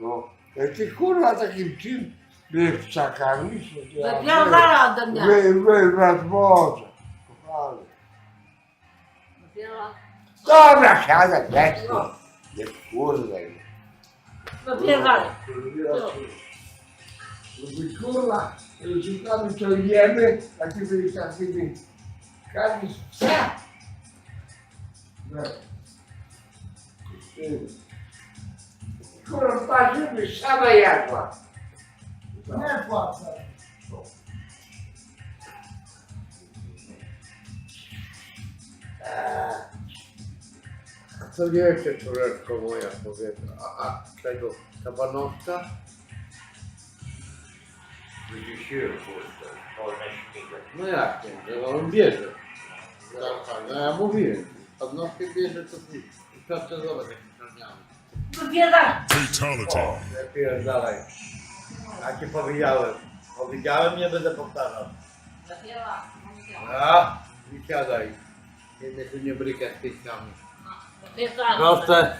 No, jak ty kurwa takim czym wywczakami się ja Wypierdala ode mnie. Wy, wy, wy, Boże, kochany. Wypierdala. Dobra, siadaj, weź tu. Nie kurwa. Wypierdala. Żeby kurwa, szukamy co jemy, a ty byś takimi karmisz psa. No. Kurwa, patrz, żebyś sama jadła. Nie płacę. Co wiecie, córeczko moja, powiedz, a, a tego kabanowca? Wydziesiłem, kurwa, wolne śmigać. No jak nie, że on bierze. No ja mówiłem, kabanowcy bierze, to to zobacz, jak. Wypierdala. Fatality. Lepiej dalej. Ja ci powiedziałem. Powiedziałem, nie będę powtarzał. A, i siadaj. Jednej tu nie brykać pięćkami. Wypierdala. Proste.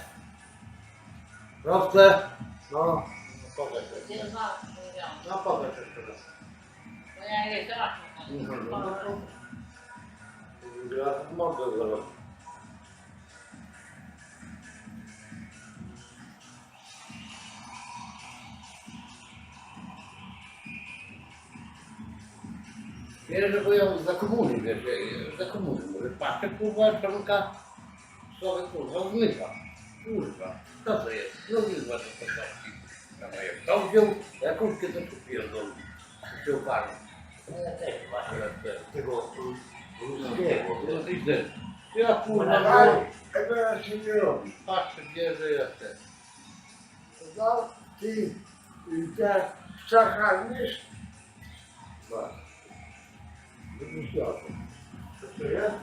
Proste. No. Pokaż się. Wypierdala. powiedziałam. No pokaż jeszcze raz. Bo ja nie teraz. No to- Ja mogę zrobić. Wiesz, że byłem za komuny, wiesz, za komuny. Mówię, patrzę, kurwa, członka sobie, kurwa, zmyka. Kurwa, co to jest? Drugi z waszych postaci. Ja mówię, kto wziął? Ja kurtkę to kupiłem do się uparł. Tego ruskiego. Ja kurwa, no, tego ja się nie robi. patrzę, gdzie że jestem. No, ty, te psa karmisz? Masz. Wymyślałem. Co jest?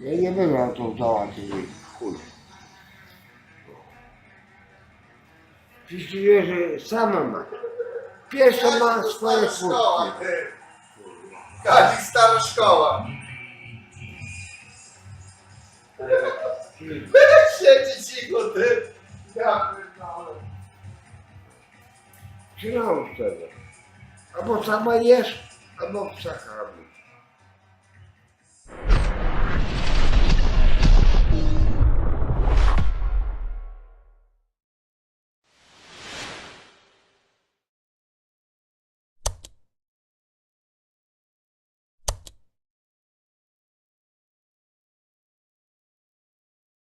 Ja nie będę na to załatwił, chuj. Przecież że sama ma. Piesza ma swoje szkoła, furtki. ty. Kazik stara szkoła. Siedzi cicho, ty. Ja pierdolę. Trzymał wtedy. Albo sama jesz, albo psa karmisz.